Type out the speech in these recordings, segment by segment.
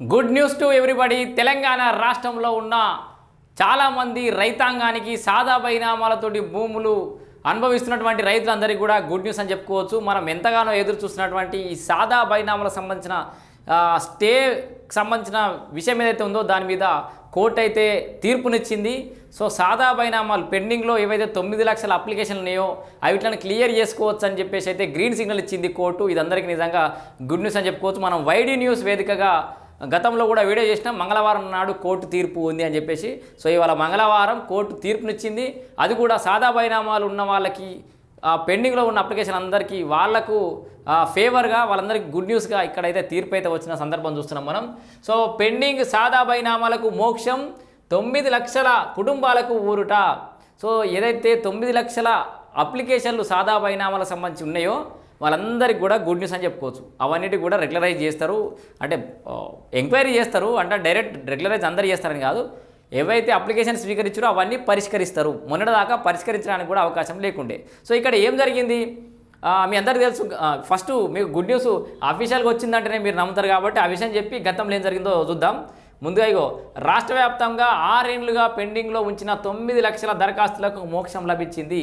Good news to everybody. Telangana రాష్ట్రంలో ఉన్న చాలామంది రైతాంగానికి సాదా పరిణామాలతోటి భూములు అనుభవిస్తున్నటువంటి రైతులందరికీ కూడా గుడ్ న్యూస్ అని చెప్పుకోవచ్చు. మనం ఎంతగానో ఎదురు చూస్తున్నటువంటి ఈ సాదా పరిణామాలకు సంబంధించిన స్టే సంబంధించిన విషయం ఏదైతే ఉందో దాని మీద కోర్టు అయితే తీర్పునిచ్చింది. సో సాదా బైనామాలు పెండింగ్లో ఏవైతే తొమ్మిది లక్షల అప్లికేషన్లు ఉన్నాయో అవిట్లను క్లియర్ చేసుకోవచ్చు అని చెప్పేసి అయితే గ్రీన్ సిగ్నల్ ఇచ్చింది కోర్టు. ఇదందరికీ నిజంగా గుడ్ న్యూస్ అని చెప్పుకోవచ్చు. మనం వైడీ న్యూస్ వేదికగా గతంలో కూడా వీడియో చేసినాం మంగళవారం నాడు కోర్టు తీర్పు ఉంది అని చెప్పేసి. సో ఇవాళ మంగళవారం కోర్టు తీర్పునిచ్చింది అది కూడా సాదా బైనామాలు ఉన్న వాళ్ళకి పెండింగ్లో ఉన్న అప్లికేషన్ అందరికీ వాళ్ళకు ఫేవర్గా వాళ్ళందరికీ గుడ్ న్యూస్గా ఇక్కడైతే తీర్పు అయితే వచ్చిన సందర్భం చూస్తున్నాం మనం. సో పెండింగ్ సాదా బైనామాలకు మోక్షం తొమ్మిది లక్షల కుటుంబాలకు ఊరుట. సో ఏదైతే తొమ్మిది లక్షల అప్లికేషన్లు సాదా బైనామాలకు సంబంధించి ఉన్నాయో వాళ్ళందరికీ కూడా గుడ్ న్యూస్ అని చెప్పుకోవచ్చు. అవన్నిటి కూడా రెగ్యులరైజ్ చేస్తారు. అంటే ఎంక్వైరీ చేస్తారు. అంటే డైరెక్ట్ రెగ్యులరైజ్ అందరు చేస్తారని కాదు. ఏవైతే అప్లికేషన్ స్వీకరించారో అవన్నీ పరిష్కరిస్తారు. మొన్నటిదాకా పరిష్కరించడానికి కూడా అవకాశం లేకుండే. సో ఇక్కడ ఏం జరిగింది? మీ అందరికీ తెలుసు ఫస్ట్ మీకు గుడ్ న్యూస్ అఫీషియల్గా వచ్చిందంటేనే మీరు నమ్ముతారు కాబట్టి ఆ విషయం చెప్పి గతంలో ఏం జరిగిందో చూద్దాం. ముందుగా ఇగో రాష్ట్ర వ్యాప్తంగా ఆరేండ్లుగా పెండింగ్లో ఉంచిన తొమ్మిది లక్షల దరఖాస్తులకు మోక్షం లభించింది.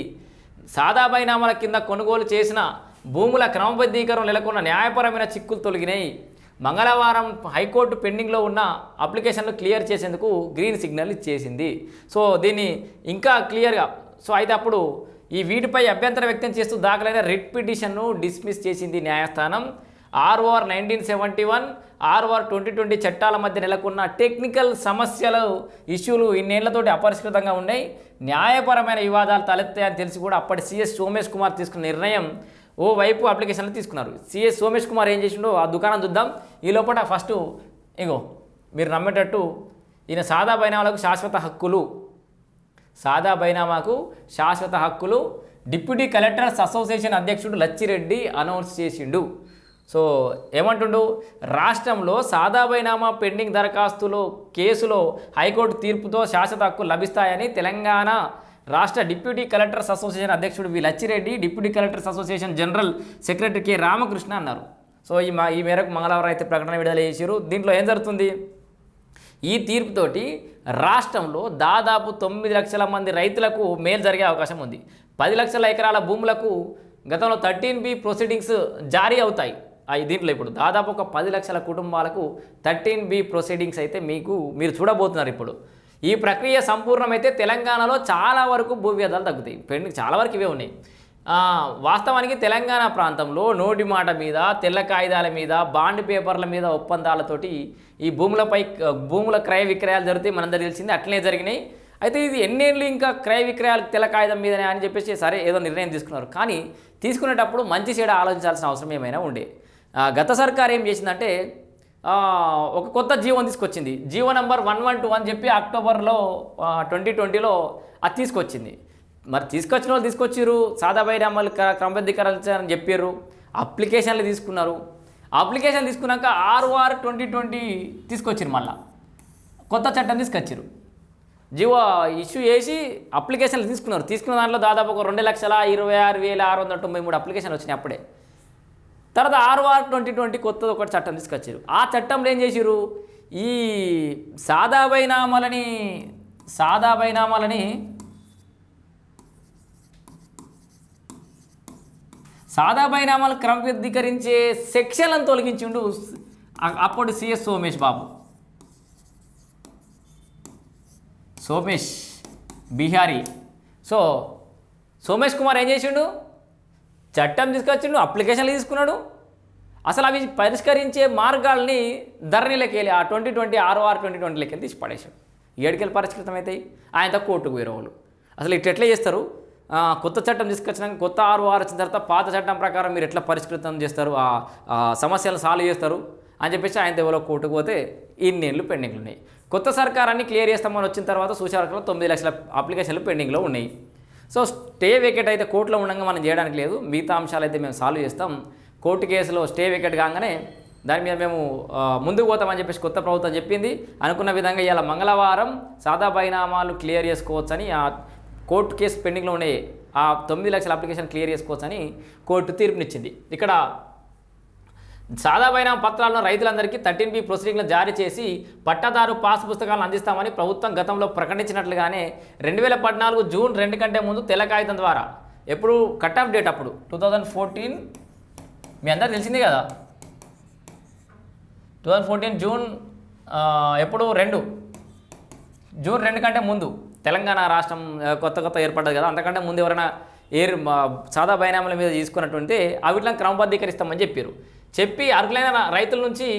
సాదాబైనామాల కింద కొనుగోలు చేసిన భూముల క్రమబద్ధీకరణ నెలకొన్న న్యాయపరమైన చిక్కులు తొలగినాయి. మంగళవారం హైకోర్టు పెండింగ్లో ఉన్న అప్లికేషన్లు క్లియర్ చేసేందుకు గ్రీన్ సిగ్నల్ ఇచ్చేసింది. సో దీన్ని ఇంకా క్లియర్గా సో అయితే అప్పుడు ఈ వీటిపై అభ్యంతరం వ్యక్తం చేస్తూ దాఖలైన రిట్ పిటిషన్ను డిస్మిస్ చేసింది న్యాయస్థానం. ROR nineteen seventy one ROR twenty twenty చట్టాల మధ్య నెలకొన్న టెక్నికల్ సమస్యలు ఇష్యూలు ఇన్నేళ్ళతోటి అపరిష్కృతంగా ఉన్నాయి. న్యాయపరమైన వివాదాలు తలెత్తాయని తెలిసి కూడా అప్పటి సీఎస్ సోమేష్ కుమార్ తీసుకున్న నిర్ణయం ఓ వైపు అప్లికేషన్లు తీసుకున్నారు. సిఎస్ సోమేష్ కుమార్ ఏం చేసిండో ఆ దుకాణం చూద్దాం. ఈ లోపల ఫస్ట్ ఇగో మీరు నమ్మేటట్టు ఈయన సాదా బైనామాలకు శాశ్వత హక్కులు. సాదా బైనామాకు శాశ్వత హక్కులు. డిప్యూటీ కలెక్టర్స్ అసోసియేషన్ అధ్యక్షుడు లచ్చిరెడ్డి అనౌన్స్ చేసిండు. సో ఏమంటుండు? రాష్ట్రంలో సాదా బైనామా పెండింగ్ దరఖాస్తులో కేసులో హైకోర్టు తీర్పుతో శాశ్వత హక్కులు లభిస్తాయని తెలంగాణ రాష్ట్ర డిప్యూటీ కలెక్టర్స్ అసోసియేషన్ అధ్యక్షుడు V Lachireddy deputy collectors association general secretary K Ramakrishna అన్నారు. సో ఈ మా ఈ మేరకు మంగళవారం అయితే ప్రకటన విడుదల చేశారు. దీంట్లో ఏం జరుగుతుంది? ఈ తీర్పుతోటి రాష్ట్రంలో దాదాపు తొమ్మిది లక్షల మంది రైతులకు మేలు జరిగే అవకాశం ఉంది. పది లక్షల ఎకరాల భూములకు గతంలో థర్టీన్ బి ప్రొసీడింగ్స్ జారీ అవుతాయి. ఆ దీంట్లో ఇప్పుడు దాదాపు ఒక పది లక్షల కుటుంబాలకు థర్టీన్ బి ప్రొసీడింగ్స్ అయితే మీకు మీరు చూడబోతున్నారు ఇప్పుడు. ఈ ప్రక్రియ సంపూర్ణమైతే తెలంగాణలో చాలా వరకు భూ వ్యర్థాలు తగ్గుతాయి. పెండింగ్ చాలా వరకు ఇవే ఉన్నాయి. వాస్తవానికి తెలంగాణ ప్రాంతంలో నోటి మాట మీద తెల్ల కాగితాల మీద బాండ్ పేపర్ల మీద ఒప్పందాలతోటి ఈ భూములపై భూముల క్రయ విక్రయాలు జరుగుతాయి. మనందరూ తెలిసింది అట్లనే జరిగినాయి. అయితే ఇది ఎన్నేళ్ళు ఇంకా క్రయ విక్రయాలు తెల్ల కాగితం మీదనే అని చెప్పేసి సరే ఏదో నిర్ణయం తీసుకున్నారు. కానీ తీసుకునేటప్పుడు మంచి చెడు ఆలోచించాల్సిన అవసరం ఏమైనా ఉండే. గత సర్కార్ ఏం చేసిందంటే ఒక కొత్త జీవో తీసుకొచ్చింది. GO number one one two అని చెప్పి అక్టోబర్లో ట్వంటీ ట్వంటీలో అది తీసుకొచ్చింది. మరి తీసుకొచ్చిన వాళ్ళు తీసుకొచ్చారు సాదాబాయి బైరామాలు క్రమబద్ధీకరించారని చెప్పారు అప్లికేషన్లు తీసుకున్నారు. అప్లికేషన్ తీసుకున్నాక ఆర్ఓఆర్ ట్వంటీ ట్వంటీ తీసుకొచ్చారు మళ్ళీ. కొత్త చట్టం తీసుకొచ్చారు జీవో ఇష్యూ చేసి అప్లికేషన్లు తీసుకున్నారు. తీసుకున్న దాంట్లో దాదాపు ఒక రెండు లక్షల ఇరవై ఆరు వేల ఆరు వందల తొంభై మూడు అప్లికేషన్లు వచ్చినాయి అప్పుడే. తర్వాత ఆర్ఓఆర్ ట్వంటీ ట్వంటీ కొత్తది ఒకటి చట్టం తీసుకొచ్చారు. ఆ చట్టంలో ఏం చేసారు ఈ సాదా బైనామాలని సాదా బైనామాలని సాదా బైనామాలు క్రమబద్ధీకరించే సెక్షన్లను తొలగించిండు అ- అప్పుడు సిఎస్ సోమేష్ బాబు. సోమేష్ బీహారీ. సో సోమేష్ కుమార్ ఏం చేసిండు? చట్టం తీసుకొచ్చిండు అప్లికేషన్లు తీసుకున్నాడు. అసలు అవి పరిష్కరించే మార్గాల్ని ధరణిలోకి వెళ్ళి ఆ ట్వంటీ ట్వంటీ ఆర్ఓఆర్ ట్వంటీ ట్వంటీలోకి వెళ్ళి తీసి పడేశాడు. ఏడుకెళ్ళి పరిష్కృతం అవుతాయి ఆయనతో కోర్టుకు వేరే వాళ్ళు. అసలు ఇట్లా ఎట్లా చేస్తారు? కొత్త చట్టం తీసుకొచ్చినాక కొత్త ఆర్ఓఆర్ వచ్చిన తర్వాత పాత చట్టం ప్రకారం మీరు ఎట్లా పరిష్కృతం చేస్తారు? ఆ సమస్యలను సాల్వ్ చేస్తారు? అని చెప్పేసి ఆయనతో ఎవరో కోర్టుకు పోతే ఇన్నేళ్ళు పెండింగ్లు ఉన్నాయి. కొత్త సర్కారాన్ని క్లియర్ చేస్తామని వచ్చిన తర్వాత సూచనలో తొమ్మిది లక్షల అప్లికేషన్లు పెండింగ్లో ఉన్నాయి. సో స్టే వికెట్ అయితే కోర్టులో ఉండగా మనం చేయడానికి లేదు. మిగతా అంశాలు అయితే మేము సాల్వ్ చేస్తాం. కోర్టు కేసులో స్టే వికెట్ కాగానే దాని మీద మేము ముందుకు పోతామని చెప్పేసి కొత్త ప్రభుత్వం చెప్పింది. అనుకున్న విధంగా ఇవాళ మంగళవారం సాదా పరిణామాలు క్లియర్ చేసుకోవచ్చని ఆ కోర్టు కేసు పెండింగ్లో ఉండే ఆ తొమ్మిది లక్షల అప్లికేషన్ క్లియర్ చేసుకోవచ్చని కోర్టు తీర్పునిచ్చింది. ఇక్కడ సాదా పత్రాలను రైతులందరికీ థర్టీన్ బి ప్రొసీడింగ్లు జారీ చేసి పట్టాదారు పాస్ పుస్తకాలను అందిస్తామని ప్రభుత్వం గతంలో ప్రకటించినట్లుగానే రెండు వేల పద్నాలుగు జూన్ రెండు కంటే ముందు తెల్ల కాగితం ద్వారా. ఎప్పుడు? కట్ ఆఫ్ డేట్ అప్పుడు. Two thousand fourteen? మీ అందరికి తెలిసిందే కదా? టూ థౌజండ్ ఫోర్టీన్ జూన్ ఎప్పుడు? రెండు. జూన్ రెండు కంటే ముందు. తెలంగాణ రాష్ట్రం కొత్త కొత్త ఏర్పడ్డది కదా అంతకంటే ముందు ఎవరైనా ఏర్ సాదా బైనామాల మీద తీసుకున్నట్టుంటే అవిట్లను క్రమబద్ధీకరిస్తామని చెప్పారు చెప్పి అర్హులైన రైతుల నుంచి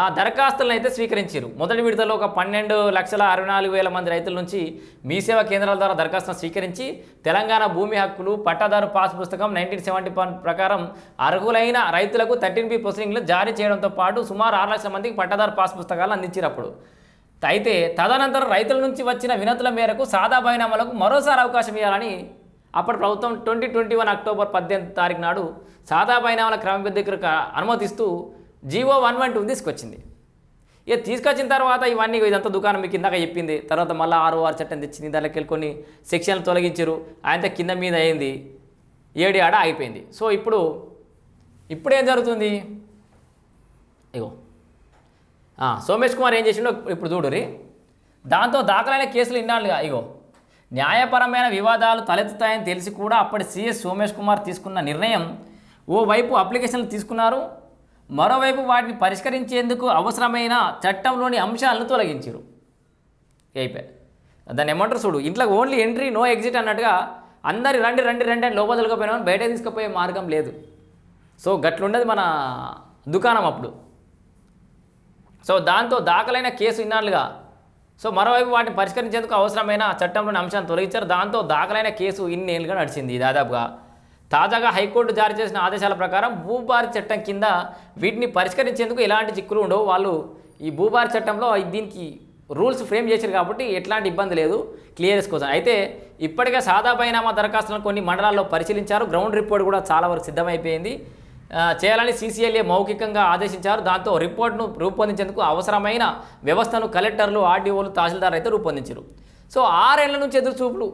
ఆ దరఖాస్తులను అయితే స్వీకరించారు. మొదటి విడతలో ఒక పన్నెండు లక్షల అరవై నాలుగు వేల మంది రైతుల నుంచి మీ సేవా కేంద్రాల ద్వారా దరఖాస్తులను స్వీకరించి తెలంగాణ భూమి హక్కులు పట్టాదారు పాస్ పుస్తకం నైన్టీన్ సెవెంటీ ప్రకారం అర్హులైన రైతులకు థర్టీన్ బి ప్రొసీడింగ్లు జారీ చేయడంతో పాటు సుమారు ఆరు లక్షల మందికి పట్టాదారు పాస్ పుస్తకాలు అందించారు అప్పుడు. అయితే తదనంతరం రైతుల నుంచి వచ్చిన వినతుల మేరకు సాదా బైనామాలకు మరోసారి అవకాశం ఇవ్వాలని అప్పటి ప్రభుత్వం ట్వంటీ ట్వంటీ వన్ అక్టోబర్ పద్దెనిమిది తారీఖు నాడు సాదా బైనామల క్రమబద్ధీకరణ అనుమతిస్తూ జీవో వన్ వన్ టూ తీసుకొచ్చింది. ఇక తీసుకొచ్చిన తర్వాత ఇవన్నీ ఇదంతా దుకాణం మీకు ఇందాక చెప్పింది. తర్వాత మళ్ళీ ఆరు ఆరు చట్టం తెచ్చింది. దానికి వెళ్ళి కొన్ని సెక్షన్లు తొలగించారు. ఆయనతో కింద మీద అయింది. ఏడు ఆడ ఆగిపోయింది. సో ఇప్పుడు ఇప్పుడు ఏం జరుగుతుంది? ఇగో. సోమేష్ కుమార్ ఏం చేసిండో ఇప్పుడు చూడురి దాంతో దాఖలైన కేసులు ఇన్నాళ్ళుగా ఇగో. న్యాయపరమైన వివాదాలు తలెత్తుతాయని తెలిసి కూడా అప్పటి సీఎస్ సోమేష్ కుమార్ తీసుకున్న నిర్ణయం ఓవైపు అప్లికేషన్లు తీసుకున్నారు మరోవైపు వాటిని పరిష్కరించేందుకు అవసరమైన చట్టంలోని అంశాలను తొలగించారు. అయిపోయి దాన్ని ఏమంటారు చూడు ఇంట్లో ఓన్లీ ఎంట్రీ నో ఎగ్జిట్ అన్నట్టుగా అందరి రండి రండి రండి అని లోపల బయట తీసుకుపోయే మార్గం లేదు. సో గట్లుండదు మన దుకాణం అప్పుడు. సో దాంతో దాఖలైన కేసు ఇన్నాళ్ళుగా సో మరోవైపు వాటిని పరిష్కరించేందుకు అవసరమైన చట్టంలోని అంశాన్ని తొలగించారు. దాంతో దాఖలైన కేసు ఇన్ని ఏళ్ళుగా నడిచింది దాదాపుగా. తాజాగా హైకోర్టు జారీ చేసిన ఆదేశాల ప్రకారం భూభారీ చట్టం కింద వీటిని పరిష్కరించేందుకు ఎలాంటి చిక్కులు ఉండవు. వాళ్ళు ఈ భూభారీ చట్టంలో దీనికి రూల్స్ ఫ్రేమ్ చేశారు కాబట్టి ఎట్లాంటి ఇబ్బంది లేదు. క్లియరెన్స్ కోసం. అయితే ఇప్పటికే సాదా బైనామా దరఖాస్తులను కొన్ని మండలాల్లో పరిశీలించారు. గ్రౌండ్ రిపోర్ట్ కూడా చాలా వరకు సిద్ధమైపోయింది. చేయాలని సీసీఎల్ఏ మౌఖికంగా ఆదేశించారు. దాంతో రిపోర్ట్ను రూపొందించేందుకు అవసరమైన వ్యవస్థను కలెక్టర్లు ఆర్డీఓలు తహసీల్దార్ అయితే రూపొందించారు. సో ఆరేళ్ళ నుంచి ఎదురు చూపులు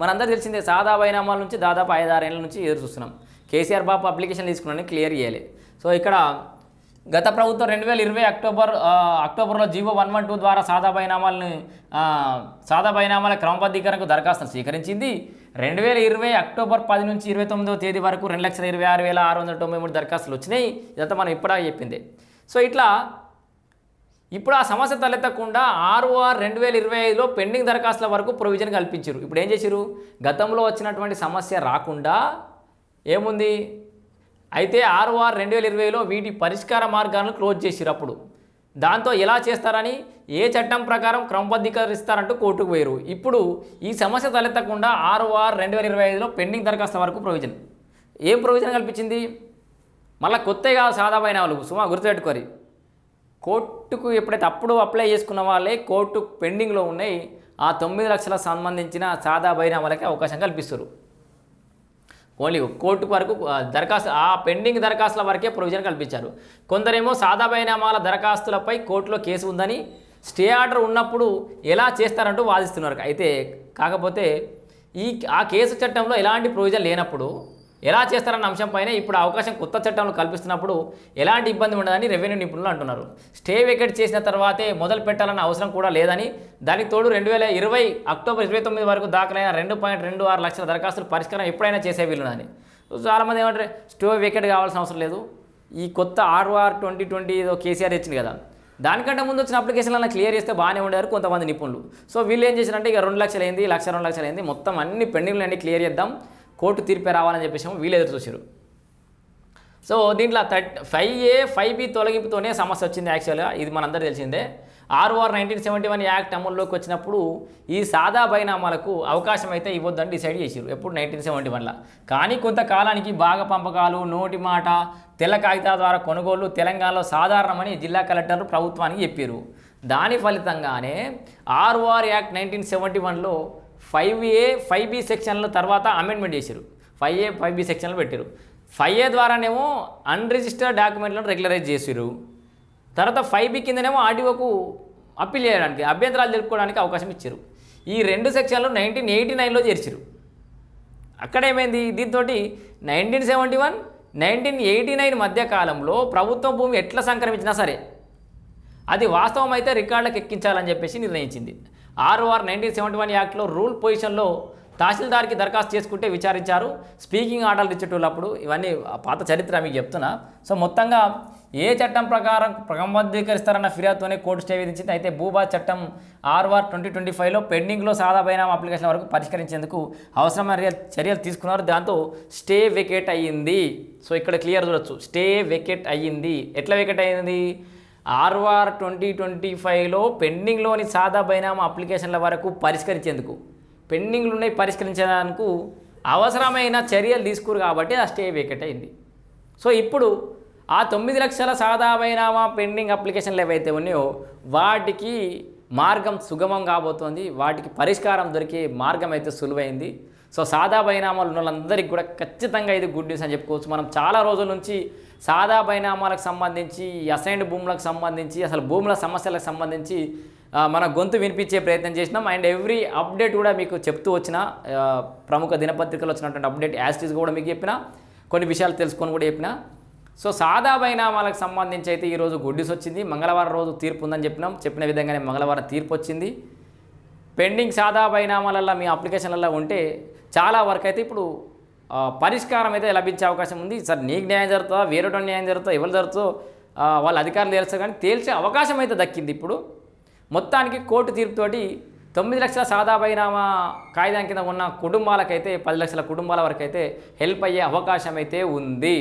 మనందరూ తెలిసిందే సాదా బైనామాల నుంచి దాదాపు ఐదు ఆరేళ్ళ నుంచి ఎదురు చూస్తున్నాం. కేసీఆర్ బాబు అప్లికేషన్ తీసుకున్నాను క్లియర్ చేయాలి. సో ఇక్కడ గత ప్రభుత్వం రెండు వేల ఇరవై అక్టోబర్ అక్టోబర్లో జీవో వన్ వన్ టూ ద్వారా సాదా బైనామాలని సాదా బైనామాల క్రమబద్ధీకరణకు దరఖాస్తును స్వీకరించింది. రెండు వేల ఇరవై అక్టోబర్ పది నుంచి ఇరవై తొమ్మిదో తేదీ వరకు రెండు లక్షల ఇరవై ఆరు వేల ఆరు వందల తొంభై మూడు దరఖాస్తులు వచ్చినాయి. ఇదంతా మనం ఇప్పుడా చెప్పింది. సో ఇట్లా ఇప్పుడు ఆ సమస్య తలెత్తకుండా ఆర్ఓఆర్ రెండు వేల ఇరవై ఐదులో పెండింగ్ దరఖాస్తుల వరకు ప్రొవిజన్ కల్పించారు. ఇప్పుడు ఏం చేశారు? గతంలో వచ్చినటువంటి సమస్య రాకుండా ఏముంది? అయితే ఆర్ఓఆర్ రెండు వేల ఇరవైలో వీటి పరిష్కార మార్గాలను క్లోజ్ చేసిరు అప్పుడు. దాంతో ఎలా చేస్తారని ఏ చట్టం ప్రకారం క్రమబద్ధీకరిస్తారంటూ కోర్టుకు పోయారు ఇప్పుడు ఈ సమస్య తలెత్తకుండా ఆర్ఓఆర్ రెండు వేల ఇరవై ఐదులో పెండింగ్ దరఖాస్తుల వరకు ప్రొవిజన్. ఏం ప్రొవిజన్ కల్పించింది? మళ్ళీ కొత్తగా సాదామైన వాళ్ళు సుమా గుర్తుపెట్టుకోరి. కోర్టుకు ఎప్పుడైతే అప్పుడు అప్లై చేసుకున్న వాళ్ళే కోర్టు పెండింగ్లో ఉన్నాయి. ఆ తొమ్మిది లక్షల సంబంధించిన సాదా బైనామాలకి అవకాశం కల్పిస్తారు ఓన్లీ కోర్టు వరకు దరఖాస్తు ఆ పెండింగ్ దరఖాస్తుల వరకే ప్రొవిజన్ కల్పించారు. కొందరేమో సాదా బైనామాల దరఖాస్తులపై కోర్టులో కేసు ఉందని స్టే ఆర్డర్ ఉన్నప్పుడు ఎలా చేస్తారంటూ వాదిస్తున్నారు. అయితే కాకపోతే ఈ ఆ కేసు చట్టంలో ఎలాంటి ప్రొవిజన్ లేనప్పుడు ఎలా చేస్తారన్న అంశంపైన ఇప్పుడు అవకాశం కొత్త చట్టంలో కల్పిస్తున్నప్పుడు ఎలాంటి ఇబ్బంది ఉండదని రెవెన్యూ నిపుణులు అంటున్నారు. స్టే వేకెట్ చేసిన తర్వాతే మొదలు పెట్టాలన్న అవసరం కూడా లేదని దానికి తోడు రెండు వేల ఇరవై అక్టోబర్ ఇరవై తొమ్మిది వరకు దాఖలైన రెండు పాయింట్ రెండు ఆరు లక్షల దరఖాస్తులు పరిష్కారం ఎప్పుడైనా చేసే వీలునని చాలామంది ఏమంటారు స్టో వేకెట్ కావాల్సిన అవసరం లేదు. ఈ కొత్త ఆర్ఆర్ ట్వంటీ ట్వంటీ ఏదో కేసీఆర్ ఇచ్చింది కదా. దానికంటే ముందు వచ్చిన అప్లికేషన్లను క్లియర్ చేస్తే బాగానే ఉండేవారు కొంతమంది నిపుణులు. సో వీళ్ళు ఏం చేశారంటే ఇక రెండు లక్షలు అయింది లక్ష రెండు లక్షలు అయింది మొత్తం అన్ని పెండింగ్లు అన్ని క్లియర్ చేద్దాం. కోర్టు తీర్పే రావాలని చెప్పేసి వీళ్ళు ఎదురు చూసారు సో దీంట్లో third five A five B తొలగింపుతోనే సమస్య వచ్చింది యాక్చువల్గా. ఇది మనందరూ తెలిసిందే. ROR nineteen seventy one act అమల్లోకి వచ్చినప్పుడు ఈ సాదా బైనామాలకు అవకాశం అయితే ఇవ్వద్దని డిసైడ్ చేశారు. ఎప్పుడు? నైన్టీన్ సెవెంటీ వన్లో. కానీ కొంతకాలానికి భాగ పంపకాలు నోటి మాట తెల్ల కాగితాల ద్వారా కొనుగోలు తెలంగాణలో సాధారణమని జిల్లా కలెక్టర్లు ప్రభుత్వానికి చెప్పారు. దాని ఫలితంగానే ఆర్ఓఆర్ యాక్ట్ నైన్టీన్ సెవెంటీ వన్లో ఫైవ్ ఏ ఫైవ్ బి సెక్షన్ల తర్వాత అమెండ్మెంట్ చేశారు ఫైవ్ ఏ ఫైవ్ బి సెక్షన్లు పెట్టారు ఫైవ్ ఏ ద్వారానేమో అన్రిజిస్టర్డ్ డాక్యుమెంట్లను రెగ్యులరైజ్ చేసారు తర్వాత ఫైవ్ బి కిందనేమో ఆర్డీఓకు అప్పీల్ చేయడానికి అభ్యంతరాలు తెలుపుకోవడానికి అవకాశం ఇచ్చారు ఈ రెండు సెక్షన్లు నైన్టీన్ ఎయిటీ నైన్లో చేర్చారు అక్కడ ఏమైంది? దీంతో nineteen seventy one nineteen eighty nine మధ్య కాలంలో ప్రభుత్వ భూమి ఎట్లా సంక్రమించినా సరే అది వాస్తవం అయితే రికార్డులకు ఎక్కించాలని చెప్పేసి నిర్ణయించింది. ఆర్ఓఆర్ నైన్టీన్ సెవెంటీ వన్ యాక్ట్లో రూల్ పొజిషన్లో తహసీల్దార్కి దరఖాస్తు చేసుకుంటే విచారించారు. స్పీకింగ్ ఆర్డర్లు ఇచ్చేటప్పుడు ఇవన్నీ పాత చరిత్ర మీకు చెప్తున్నా. సో మొత్తంగా ఏ చట్టం ప్రకారం క్రమబద్ధీకరిస్తారన్న ఫిర్యాదుతోనే కోర్టు స్టే విధించింది. అయితే భూభా చట్టం ఆర్ఆర్ ట్వంటీ ట్వంటీ ఫైవ్లో పెండింగ్లో సాదా బైనామా అప్లికేషన్ వరకు పరిష్కరించేందుకు అవసరమైన చర్యలు తీసుకున్నారు. దాంతో స్టే వెకేట్ అయ్యింది. సో ఇక్కడ క్లియర్ చూడొచ్చు. స్టే వెకేట్ అయ్యింది. ఎట్లా వెకేట్ అయ్యింది? ఆర్ఆర్ ట్వంటీ ట్వంటీ ఫైవ్లో పెండింగ్లోని సాదా బైనామా అప్లికేషన్ల వరకు పరిష్కరించేందుకు. పెండింగ్లు ఉన్నాయి పరిష్కరించడానికి అవసరమైన చర్యలు తీసుకురు కాబట్టి ఆ స్టే వేకెట్ అయింది. సో ఇప్పుడు ఆ తొమ్మిది లక్షల సాదా బైనామా పెండింగ్ అప్లికేషన్లు ఏవైతే ఉన్నాయో వాటికి మార్గం సుగమం కాబోతోంది. వాటికి పరిష్కారం దొరికే మార్గం అయితే సులువైంది. సో సాదా బైనామాలు ఉన్న వాళ్ళందరికీ కూడా ఖచ్చితంగా ఇది గుడ్ న్యూస్ అని చెప్పుకోవచ్చు. మనం చాలా రోజుల నుంచి సాదా బైనామాలకు సంబంధించి అసైన్డ్ భూములకు సంబంధించి అసలు భూముల సమస్యలకు సంబంధించి మన గొంతు వినిపించే ప్రయత్నం చేసినాం. అండ్ ఎవ్రీ అప్డేట్ కూడా మీకు చెప్తూ వచ్చిన ప్రముఖ దినపత్రికలు వచ్చినటువంటి అప్డేట్ యాస్టీస్ కూడా మీకు చెప్పిన కొన్ని విషయాలు తెలుసుకొని కూడా చెప్పిన సో సాదా బైనామాలకు సంబంధించి అయితే ఈరోజు గుడ్డిస్ వచ్చింది. మంగళవారం రోజు తీర్పు ఉందని చెప్పినాం. చెప్పిన విధంగానే మంగళవారం తీర్పు వచ్చింది. పెండింగ్ సాదా బైనామాలల్లో మీ అప్లికేషన్లలో ఉంటే చాలా వరకు అయితే ఇప్పుడు పరిష్కారం అయితే లభించే అవకాశం ఉంది. సార్ నీకు న్యాయం జరుగుతుందా? వేరేటో న్యాయం జరుగుతుందా? ఎవరు జరుగుతుందో వాళ్ళ అధికారులు తెలుస్తారు కానీ తేల్చే అవకాశం అయితే దక్కింది ఇప్పుడు. మొత్తానికి కోర్టు తీర్పుతోటి తొమ్మిది లక్షల సాదా బైనామా కాయిదాం కింద ఉన్న కుటుంబాలకైతే పది లక్షల కుటుంబాల వరకు అయితే హెల్ప్ అయ్యే అవకాశం అయితే ఉంది.